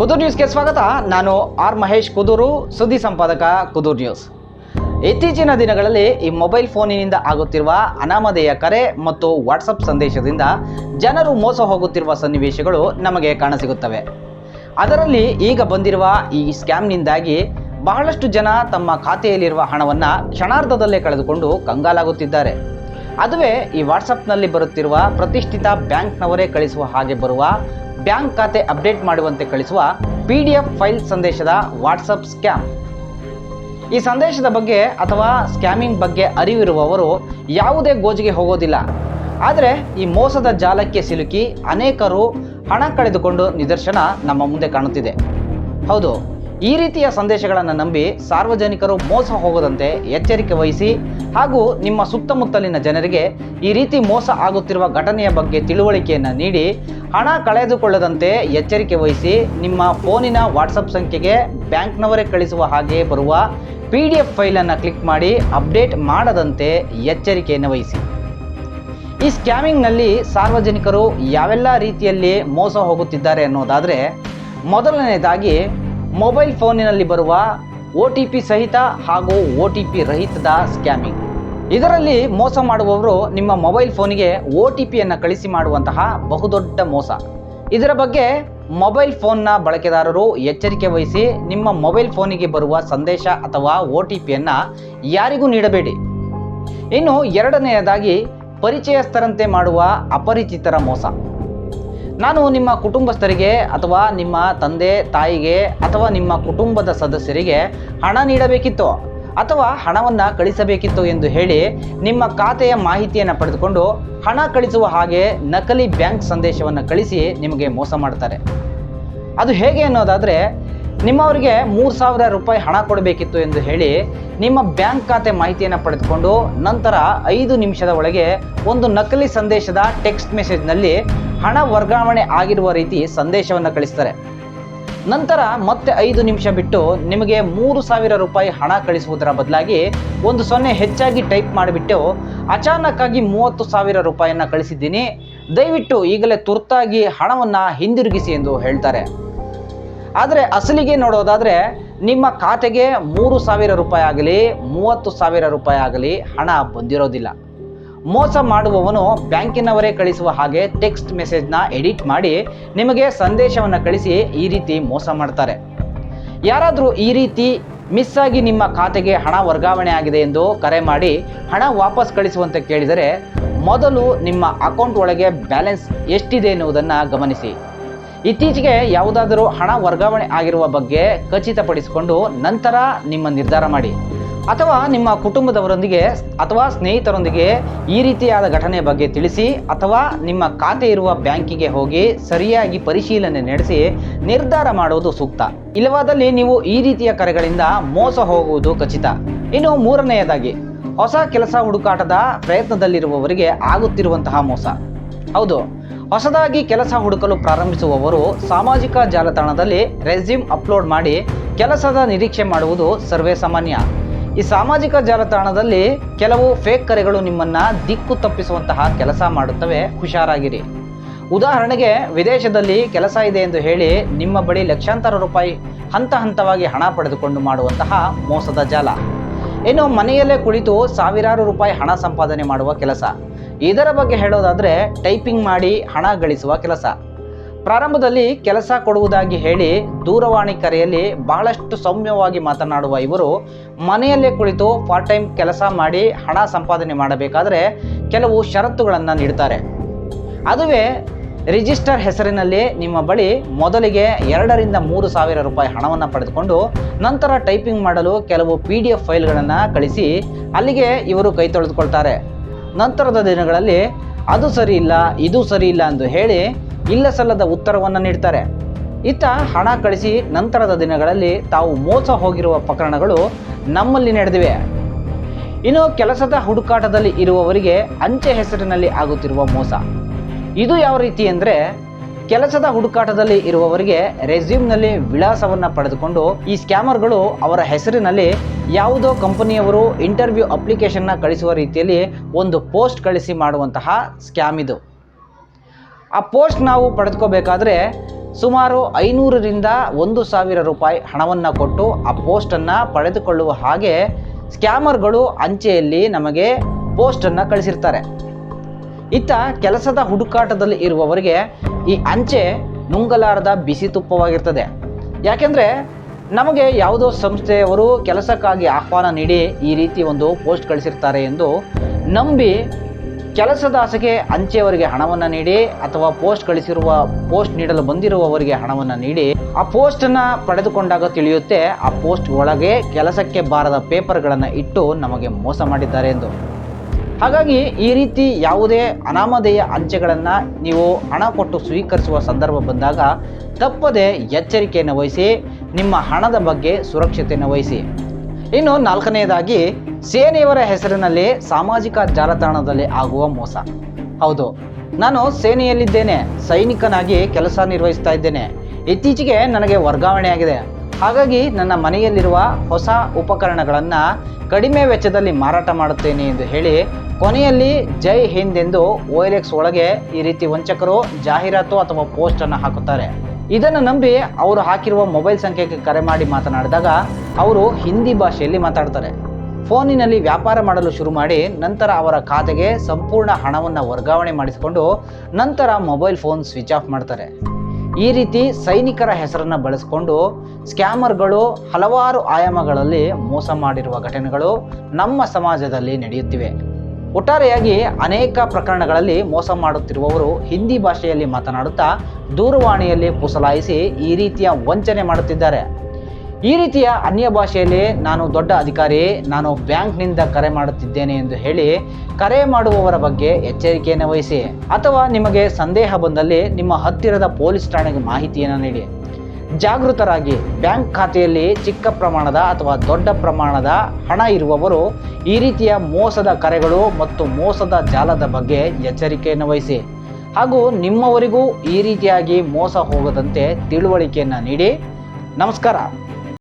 ಕುದೂರ್ ನ್ಯೂಸ್ಗೆ ಸ್ವಾಗತ. ನಾನು ಆರ್ ಮಹೇಶ್ ಕುದೂರು, ಸುದ್ದಿ ಸಂಪಾದಕ ಕುದೂರ್ ನ್ಯೂಸ್. ಇತ್ತೀಚಿನ ದಿನಗಳಲ್ಲಿ ಈ ಮೊಬೈಲ್ ಫೋನಿನಿಂದ ಆಗುತ್ತಿರುವ ಅನಾಮಧೇಯ ಕರೆ ಮತ್ತು ವಾಟ್ಸಪ್ ಸಂದೇಶದಿಂದ ಜನರು ಮೋಸ ಹೋಗುತ್ತಿರುವ ಸನ್ನಿವೇಶಗಳು ನಮಗೆ ಕಾಣಸಿಗುತ್ತವೆ. ಅದರಲ್ಲಿ ಈಗ ಬಂದಿರುವ ಈ ಸ್ಕ್ಯಾಮ್ನಿಂದಾಗಿ ಬಹಳಷ್ಟು ಜನ ತಮ್ಮ ಖಾತೆಯಲ್ಲಿರುವ ಹಣವನ್ನು ಕ್ಷಣಾರ್ಧದಲ್ಲೇ ಕಳೆದುಕೊಂಡು ಕಂಗಾಲಾಗುತ್ತಿದ್ದಾರೆ. ಅದುವೇ ಈ ವಾಟ್ಸಪ್ನಲ್ಲಿ ಬರುತ್ತಿರುವ ಪ್ರತಿಷ್ಠಿತ ಬ್ಯಾಂಕ್ನವರೇ ಕಳಿಸುವ ಹಾಗೆ ಬರುವ ಬ್ಯಾಂಕ್ ಖಾತೆ ಅಪ್ಡೇಟ್ ಮಾಡುವಂತೆ ಕಳಿಸುವ ಪಿ ಡಿ ಎಫ್ ಫೈಲ್ ಸಂದೇಶದ ವಾಟ್ಸಪ್ ಸ್ಕ್ಯಾಮ್. ಈ ಸಂದೇಶದ ಬಗ್ಗೆ ಅಥವಾ ಸ್ಕ್ಯಾಮಿಂಗ್ ಬಗ್ಗೆ ಅರಿವಿರುವವರು ಯಾವುದೇ ಗೋಜಿಗೆ ಹೋಗೋದಿಲ್ಲ. ಆದರೆ ಈ ಮೋಸದ ಜಾಲಕ್ಕೆ ಸಿಲುಕಿ ಅನೇಕರು ಹಣ ಕಳೆದುಕೊಂಡು ನಿದರ್ಶನ ನಮ್ಮ ಮುಂದೆ ಕಾಣುತ್ತಿದೆ. ಹೌದು ಈ ರೀತಿಯ ಸಂದೇಶಗಳನ್ನು ನಂಬಿ ಸಾರ್ವಜನಿಕರು ಮೋಸ ಹೋಗದಂತೆ ಎಚ್ಚರಿಕೆ ವಹಿಸಿ ಹಾಗೂ ನಿಮ್ಮ ಸುತ್ತಮುತ್ತಲಿನ ಜನರಿಗೆ ಈ ರೀತಿ ಮೋಸ ಆಗುತ್ತಿರುವ ಘಟನೆಯ ಬಗ್ಗೆ ತಿಳುವಳಿಕೆಯನ್ನು ನೀಡಿ ಹಣ ಕಳೆದುಕೊಳ್ಳದಂತೆ ಎಚ್ಚರಿಕೆ ವಹಿಸಿ ನಿಮ್ಮ ಫೋನಿನ ವಾಟ್ಸಪ್ ಸಂಖ್ಯೆಗೆ ಬ್ಯಾಂಕ್ನವರೇ ಕಳಿಸುವ ಹಾಗೆ ಬರುವ ಪಿ ಡಿ ಎಫ್ ಫೈಲನ್ನು ಕ್ಲಿಕ್ ಮಾಡಿ ಅಪ್ಡೇಟ್ ಮಾಡದಂತೆ ಎಚ್ಚರಿಕೆಯನ್ನು ವಹಿಸಿ. ಈ ಸ್ಕ್ಯಾಮಿಂಗ್ನಲ್ಲಿ ಸಾರ್ವಜನಿಕರು ಯಾವೆಲ್ಲ ರೀತಿಯಲ್ಲಿ ಮೋಸ ಹೋಗುತ್ತಿದ್ದಾರೆ ಅನ್ನೋದಾದರೆ ಮೊದಲನೇದಾಗಿ ಮೊಬೈಲ್ ಫೋನಿನಲ್ಲಿ ಬರುವ ಒ ಟಿ ಪಿ ಸಹಿತ ಹಾಗೂ ಒ ಟಿ ಪಿ ರಹಿತದ ಸ್ಕ್ಯಾಮಿಂಗ್. ಇದರಲ್ಲಿ ಮೋಸ ಮಾಡುವವರು ನಿಮ್ಮ ಮೊಬೈಲ್ ಫೋನಿಗೆ ಒ ಟಿ ಪಿಯನ್ನು ಕಳಿಸಿ ಮಾಡುವಂತಹ ಬಹುದೊಡ್ಡ ಮೋಸ. ಇದರ ಬಗ್ಗೆ ಮೊಬೈಲ್ ಫೋನ್ನ ಬಳಕೆದಾರರು ಎಚ್ಚರಿಕೆ ವಹಿಸಿ ನಿಮ್ಮ ಮೊಬೈಲ್ ಫೋನಿಗೆ ಬರುವ ಸಂದೇಶ ಅಥವಾ ಒ ಟಿ ಪಿಯನ್ನು ಯಾರಿಗೂ ನೀಡಬೇಡಿ. ಇನ್ನು ಎರಡನೆಯದಾಗಿ ಪರಿಚಯಸ್ಥರಂತೆ ಮಾಡುವ ಅಪರಿಚಿತರ ಮೋಸ. ನಾನು ನಿಮ್ಮ ಕುಟುಂಬಸ್ಥರಿಗೆ ಅಥವಾ ನಿಮ್ಮ ತಂದೆ, ತಾಯಿಗೆ ಅಥವಾ ನಿಮ್ಮ ಕುಟುಂಬದ ಸದಸ್ಯರಿಗೆ ಹಣ ನೀಡಬೇಕಿತ್ತು ಅಥವಾ ಹಣವನ್ನು ಕಳಿಸಬೇಕಿತ್ತು ಎಂದು ಹೇಳಿ ನಿಮ್ಮ ಖಾತೆಯ ಮಾಹಿತಿಯನ್ನು ಪಡೆದುಕೊಂಡು ಹಣ ಕಳಿಸುವ ಹಾಗೆ ನಕಲಿ ಬ್ಯಾಂಕ್ ಸಂದೇಶವನ್ನು ಕಳಿಸಿ ನಿಮಗೆ ಮೋಸ ಮಾಡ್ತಾರೆ. ಅದು ಹೇಗೆ ಅನ್ನೋದಾದರೆ ನಿಮ್ಮವರಿಗೆ ಮೂರು ಸಾವಿರ ರೂಪಾಯಿ ಹಣ ಕೊಡಬೇಕಿತ್ತು ಎಂದು ಹೇಳಿ ನಿಮ್ಮ ಬ್ಯಾಂಕ್ ಖಾತೆ ಮಾಹಿತಿಯನ್ನು ಪಡೆದುಕೊಂಡು ನಂತರ ಐದು ನಿಮಿಷದ ಒಳಗೆ ಒಂದು ನಕಲಿ ಸಂದೇಶದ ಟೆಕ್ಸ್ಟ್ ಮೆಸೇಜ್ನಲ್ಲಿ ಹಣ ವರ್ಗಾವಣೆ ಆಗಿರುವ ರೀತಿ ಸಂದೇಶವನ್ನು ಕಳಿಸ್ತಾರೆ. ನಂತರ ಮತ್ತೆ ಐದು ನಿಮಿಷ ಬಿಟ್ಟು ನಿಮಗೆ ಮೂರು ಸಾವಿರ ರೂಪಾಯಿ ಹಣ ಕಳಿಸುವುದರ ಬದಲಾಗಿ ಒಂದು ಸೊನ್ನೆ ಹೆಚ್ಚಾಗಿ ಟೈಪ್ ಮಾಡಿಬಿಟ್ಟು ಅಚಾನಕ್ಕಾಗಿ ಮೂವತ್ತು ಸಾವಿರ ರೂಪಾಯಿಯನ್ನು ಕಳಿಸಿದ್ದೀನಿ. ದಯವಿಟ್ಟು ಈಗಲೇ ತುರ್ತಾಗಿ ಹಣವನ್ನು ಹಿಂದಿರುಗಿಸಿ ಎಂದು ಹೇಳ್ತಾರೆ. ಆದರೆ ಅಸಲಿಗೆ ನೋಡೋದಾದರೆ ನಿಮ್ಮ ಖಾತೆಗೆ ಮೂರು ಸಾವಿರ ರೂಪಾಯಿ ಆಗಲಿ, ಮೂವತ್ತು ಸಾವಿರ ರೂಪಾಯಿ ಆಗಲಿ ಹಣ ಬಂದಿರೋದಿಲ್ಲ. ಮೋಸ ಮಾಡುವವನು ಬ್ಯಾಂಕಿನವರೇ ಕಳಿಸುವ ಹಾಗೆ ಟೆಕ್ಸ್ಟ್ ಮೆಸೇಜ್ನ ಎಡಿಟ್ ಮಾಡಿ ನಿಮಗೆ ಸಂದೇಶವನ್ನು ಕಳಿಸಿ ಈ ರೀತಿ ಮೋಸ ಮಾಡ್ತಾರೆ. ಯಾರಾದರೂ ಈ ರೀತಿ ಮಿಸ್ ಆಗಿ ನಿಮ್ಮ ಖಾತೆಗೆ ಹಣ ವರ್ಗಾವಣೆ ಆಗಿದೆ ಎಂದು ಕರೆ ಮಾಡಿ ಹಣ ವಾಪಸ್ ಕಳಿಸುವಂತೆ ಕೇಳಿದರೆ ಮೊದಲು ನಿಮ್ಮ ಅಕೌಂಟ್ ಒಳಗೆ ಬ್ಯಾಲೆನ್ಸ್ ಎಷ್ಟಿದೆ ಎನ್ನುವುದನ್ನು ಗಮನಿಸಿ. ಇತ್ತೀಚೆಗೆ ಯಾವುದಾದರೂ ಹಣ ವರ್ಗಾವಣೆ ಆಗಿರುವ ಬಗ್ಗೆ ಖಚಿತಪಡಿಸಿಕೊಂಡು ನಂತರ ನಿಮ್ಮ ನಿರ್ಧಾರ ಮಾಡಿ. ಅಥವಾ ನಿಮ್ಮ ಕುಟುಂಬದವರೊಂದಿಗೆ ಅಥವಾ ಸ್ನೇಹಿತರೊಂದಿಗೆ ಈ ರೀತಿಯಾದ ಘಟನೆ ಬಗ್ಗೆ ತಿಳಿಸಿ ಅಥವಾ ನಿಮ್ಮ ಖಾತೆ ಇರುವ ಬ್ಯಾಂಕಿಗೆ ಹೋಗಿ ಸರಿಯಾಗಿ ಪರಿಶೀಲನೆ ನಡೆಸಿ ನಿರ್ಧಾರ ಮಾಡುವುದು ಸೂಕ್ತ. ಇಲ್ಲವಾದಲ್ಲಿ ನೀವು ಈ ರೀತಿಯ ಕರೆಗಳಿಂದ ಮೋಸ ಹೋಗುವುದು ಖಚಿತ. ಇನ್ನು ಮೂರನೆಯದಾಗಿ, ಹೊಸ ಕೆಲಸ ಹುಡುಕಾಟದ ಪ್ರಯತ್ನದಲ್ಲಿರುವವರಿಗೆ ಆಗುತ್ತಿರುವಂತಹ ಮೋಸ. ಹೌದು. ಹೊಸದಾಗಿ ಕೆಲಸ ಹುಡುಕಲು ಪ್ರಾರಂಭಿಸುವವರು ಸಾಮಾಜಿಕ ಜಾಲತಾಣದಲ್ಲಿ ರೆಸ್ಯೂಮ್ ಅಪ್ಲೋಡ್ ಮಾಡಿ ಕೆಲಸದ ನಿರೀಕ್ಷೆ ಮಾಡುವುದು ಸರ್ವೇ ಸಾಮಾನ್ಯ. ಈ ಸಾಮಾಜಿಕ ಜಾಲತಾಣದಲ್ಲಿ ಕೆಲವು ಫೇಕ್ ಕರೆಗಳು ನಿಮ್ಮನ್ನ ದಿಕ್ಕು ತಪ್ಪಿಸುವಂತಹ ಕೆಲಸ ಮಾಡುತ್ತವೆ. ಹುಷಾರಾಗಿರಿ. ಉದಾಹರಣೆಗೆ, ವಿದೇಶದಲ್ಲಿ ಕೆಲಸ ಇದೆ ಎಂದು ಹೇಳಿ ನಿಮ್ಮ ಬಳಿ ಲಕ್ಷಾಂತರ ರೂಪಾಯಿ ಹಂತ ಹಂತವಾಗಿ ಹಣ ಪಡೆದುಕೊಂಡು ಮಾಡುವಂತಹ ಮೋಸದ ಜಾಲ. ಇನ್ನು ಮನೆಯಲ್ಲೇ ಕುಳಿತು ಸಾವಿರಾರು ರೂಪಾಯಿ ಹಣ ಸಂಪಾದನೆ ಮಾಡುವ ಕೆಲಸ. ಇದರ ಬಗ್ಗೆ ಹೇಳೋದಾದರೆ ಟೈಪಿಂಗ್ ಮಾಡಿ ಹಣ ಗಳಿಸುವ ಕೆಲಸ. ಪ್ರಾರಂಭದಲ್ಲಿ ಕೆಲಸ ಕೊಡುವುದಾಗಿ ಹೇಳಿ ದೂರವಾಣಿ ಕರೆಯಲ್ಲಿ ಬಹಳಷ್ಟು ಸೌಮ್ಯವಾಗಿ ಮಾತನಾಡುವ ಇವರು ಮನೆಯಲ್ಲೇ ಕುಳಿತು ಪಾರ್ಟ್ ಟೈಮ್ ಕೆಲಸ ಮಾಡಿ ಹಣ ಸಂಪಾದನೆ ಮಾಡಬೇಕಾದರೆ ಕೆಲವು ಷರತ್ತುಗಳನ್ನು ನೀಡ್ತಾರೆ. ಅದುವೇ ರಿಜಿಸ್ಟರ್ ಹೆಸರಿನಲ್ಲಿ ನಿಮ್ಮ ಬಳಿ ಮೊದಲಿಗೆ ಎರಡರಿಂದ ಮೂರು ಸಾವಿರ ರೂಪಾಯಿ ಹಣವನ್ನು ಪಡೆದುಕೊಂಡು ನಂತರ ಟೈಪಿಂಗ್ ಮಾಡಲು ಕೆಲವು ಪಿ ಡಿ ಎಫ್ ಫೈಲ್ಗಳನ್ನು ಕಳಿಸಿ ಅಲ್ಲಿಗೆ ಇವರು ಕೈ ತೊಳೆದುಕೊಳ್ತಾರೆ. ನಂತರದ ದಿನಗಳಲ್ಲಿ ಅದು ಸರಿ ಇಲ್ಲ, ಇದು ಸರಿ ಇಲ್ಲ ಎಂದು ಹೇಳಿ ಇಲ್ಲ ಸಲ್ಲದ ಉತ್ತರವನ್ನು ನೀಡ್ತಾರೆ. ಇತ್ತ ಹಣ ಕಳಿಸಿ ನಂತರದ ದಿನಗಳಲ್ಲಿ ತಾವು ಮೋಸ ಹೋಗಿರುವ ಪ್ರಕರಣಗಳು ನಮ್ಮಲ್ಲಿ ನಡೆದಿವೆ. ಇನ್ನು ಕೆಲಸದ ಹುಡುಕಾಟದಲ್ಲಿ ಇರುವವರಿಗೆ ಅಂಚೆ ಹೆಸರಿನಲ್ಲಿ ಆಗುತ್ತಿರುವ ಮೋಸ. ಇದು ಯಾವ ರೀತಿ ಅಂದರೆ ಕೆಲಸದ ಹುಡುಕಾಟದಲ್ಲಿ ಇರುವವರಿಗೆ ರೆಸ್ಯೂಮ್ನಲ್ಲಿ ವಿಳಾಸವನ್ನು ಪಡೆದುಕೊಂಡು ಈ ಸ್ಕ್ಯಾಮರ್ಗಳು ಅವರ ಹೆಸರಿನಲ್ಲಿ ಯಾವುದೋ ಕಂಪನಿಯವರು ಇಂಟರ್ವ್ಯೂ ಅಪ್ಲಿಕೇಶನ್ನ ಕಳಿಸುವ ರೀತಿಯಲ್ಲಿ ಒಂದು ಪೋಸ್ಟ್ ಕಳಿಸಿ ಮಾಡುವಂತಹ ಸ್ಕ್ಯಾಮ್ ಇದು. ಆ ಪೋಸ್ಟ್ ನಾವು ಪಡೆದುಕೋಬೇಕಾದ್ರೆ ಸುಮಾರು ಐನೂರರಿಂದ ಒಂದು ಸಾವಿರ ರೂಪಾಯಿ ಹಣವನ್ನು ಕೊಟ್ಟು ಆ ಪೋಸ್ಟನ್ನು ಪಡೆದುಕೊಳ್ಳುವ ಹಾಗೆ ಸ್ಕ್ಯಾಮರ್ಗಳು ಅಂಚೆಯಲ್ಲಿ ನಮಗೆ ಪೋಸ್ಟನ್ನು ಕಳಿಸಿರ್ತಾರೆ. ಇತ್ತ ಕೆಲಸದ ಹುಡುಕಾಟದಲ್ಲಿ ಇರುವವರಿಗೆ ಈ ಅಂಚೆ ನುಂಗಲಾರದ ಬಿಸಿ ತುಪ್ಪವಾಗಿರ್ತದೆ. ಯಾಕೆಂದರೆ ನಮಗೆ ಯಾವುದೋ ಸಂಸ್ಥೆಯವರು ಕೆಲಸಕ್ಕಾಗಿ ಆಹ್ವಾನ ನೀಡಿ ಈ ರೀತಿ ಒಂದು ಪೋಸ್ಟ್ ಕಳಿಸಿರ್ತಾರೆ ಎಂದು ನಂಬಿ ಕೆಲಸದ ಆಸೆಗೆ ಅಂಚೆಯವರಿಗೆ ಹಣವನ್ನು ನೀಡಿ ಅಥವಾ ಪೋಸ್ಟ್ ಕಳಿಸಿರುವ ಪೋಸ್ಟ್ ನೀಡಲು ಬಂದಿರುವವರಿಗೆ ಹಣವನ್ನು ನೀಡಿ ಆ ಪೋಸ್ಟನ್ನು ಪಡೆದುಕೊಂಡಾಗ ತಿಳಿಯುತ್ತೆ, ಆ ಪೋಸ್ಟ್ ಒಳಗೆ ಕೆಲಸಕ್ಕೆ ಬಾರದ ಪೇಪರ್ಗಳನ್ನು ಇಟ್ಟು ನಮಗೆ ಮೋಸ ಮಾಡಿದ್ದಾರೆ ಎಂದು. ಹಾಗಾಗಿ ಈ ರೀತಿ ಯಾವುದೇ ಅನಾಮಧೇಯ ಅಂಚೆಗಳನ್ನು ನೀವು ಹಣ ಕೊಟ್ಟು ಸ್ವೀಕರಿಸುವ ಸಂದರ್ಭ ಬಂದಾಗ ತಪ್ಪದೆ ಎಚ್ಚರಿಕೆಯನ್ನು ವಹಿಸಿ, ನಿಮ್ಮ ಹಣದ ಬಗ್ಗೆ ಸುರಕ್ಷತೆಯನ್ನು ವಹಿಸಿ. ಇನ್ನು ನಾಲ್ಕನೆಯದಾಗಿ, ಸೇನೆಯವರ ಹೆಸರಿನಲ್ಲಿ ಸಾಮಾಜಿಕ ಜಾಲತಾಣದಲ್ಲಿ ಆಗುವ ಮೋಸ. ಹೌದು, ನಾನು ಸೇನೆಯಲ್ಲಿದ್ದೇನೆ, ಸೈನಿಕನಾಗಿ ಕೆಲಸ ನಿರ್ವಹಿಸ್ತಾ ಇದ್ದೇನೆ. ಇತ್ತೀಚೆಗೆ ನನಗೆ ವರ್ಗಾವಣೆಯಾಗಿದೆ. ಹಾಗಾಗಿ ನನ್ನ ಮನೆಯಲ್ಲಿರುವ ಹೊಸ ಉಪಕರಣಗಳನ್ನು ಕಡಿಮೆ ವೆಚ್ಚದಲ್ಲಿ ಮಾರಾಟ ಮಾಡುತ್ತೇನೆ ಎಂದು ಹೇಳಿ ಕೊನೆಯಲ್ಲಿ ಜೈ ಹಿಂದ್ ಎಂದು ಓಎಲ್ಎಕ್ಸ್ ಒಳಗೆ ಈ ರೀತಿ ವಂಚಕರು ಜಾಹೀರಾತು ಅಥವಾ ಪೋಸ್ಟನ್ನು ಹಾಕುತ್ತಾರೆ. ಇದನ್ನು ನಂಬಿ ಅವರು ಹಾಕಿರುವ ಮೊಬೈಲ್ ಸಂಖ್ಯೆಗೆ ಕರೆ ಮಾಡಿ ಮಾತನಾಡಿದಾಗ ಅವರು ಹಿಂದಿ ಭಾಷೆಯಲ್ಲಿ ಮಾತಾಡ್ತಾರೆ. ಫೋನಿನಲ್ಲಿ ವ್ಯಾಪಾರ ಮಾಡಲು ಶುರು ಮಾಡಿ ನಂತರ ಅವರ ಖಾತೆಗೆ ಸಂಪೂರ್ಣ ಹಣವನ್ನು ವರ್ಗಾವಣೆ ಮಾಡಿಸಿಕೊಂಡು ನಂತರ ಮೊಬೈಲ್ ಫೋನ್ ಸ್ವಿಚ್ ಆಫ್ ಮಾಡ್ತಾರೆ. ಈ ರೀತಿ ಸೈನಿಕರ ಹೆಸರನ್ನು ಬಳಸಿಕೊಂಡು ಸ್ಕ್ಯಾಮರ್ಗಳು ಹಲವಾರು ಆಯಾಮಗಳಲ್ಲಿ ಮೋಸ ಮಾಡಿರುವ ಘಟನೆಗಳು ನಮ್ಮ ಸಮಾಜದಲ್ಲಿ ನಡೆಯುತ್ತಿವೆ. ಒಟ್ಟಾರೆಯಾಗಿ ಅನೇಕ ಪ್ರಕರಣಗಳಲ್ಲಿ ಮೋಸ ಮಾಡುತ್ತಿರುವವರು ಹಿಂದಿ ಭಾಷೆಯಲ್ಲಿ ಮಾತನಾಡುತ್ತಾ ದೂರವಾಣಿಯಲ್ಲಿ ಪುಸಲಾಯಿಸಿ ಈ ರೀತಿಯ ವಂಚನೆ ಮಾಡುತ್ತಿದ್ದಾರೆ. ಈ ರೀತಿಯ ಅನ್ಯ ಭಾಷೆಯಲ್ಲಿ ನಾನು ದೊಡ್ಡ ಅಧಿಕಾರಿ, ನಾನು ಬ್ಯಾಂಕ್ನಿಂದ ಕರೆ ಮಾಡುತ್ತಿದ್ದೇನೆ ಎಂದು ಹೇಳಿ ಕರೆ ಮಾಡುವವರ ಬಗ್ಗೆ ಎಚ್ಚರಿಕೆಯನ್ನು ವಹಿಸಿ ಅಥವಾ ನಿಮಗೆ ಸಂದೇಹ ಬಂದಲ್ಲಿ ನಿಮ್ಮ ಹತ್ತಿರದ ಪೊಲೀಸ್ ಠಾಣೆಗೆ ಮಾಹಿತಿಯನ್ನು ನೀಡಿ. ಜಾಗೃತರಾಗಿ ಬ್ಯಾಂಕ್ ಖಾತೆಯಲ್ಲಿ ಚಿಕ್ಕ ಪ್ರಮಾಣದ ಅಥವಾ ದೊಡ್ಡ ಪ್ರಮಾಣದ ಹಣ ಇರುವವರು ಈ ರೀತಿಯ ಮೋಸದ ಕರೆಗಳು ಮತ್ತು ಮೋಸದ ಜಾಲದ ಬಗ್ಗೆ ಎಚ್ಚರಿಕೆಯನ್ನು ವಹಿಸಿ ಹಾಗೂ ನಿಮ್ಮವರಿಗೂ ಈ ರೀತಿಯಾಗಿ ಮೋಸ ಹೋಗದಂತೆ ತಿಳುವಳಿಕೆಯನ್ನು ನೀಡಿ. ನಮಸ್ಕಾರ.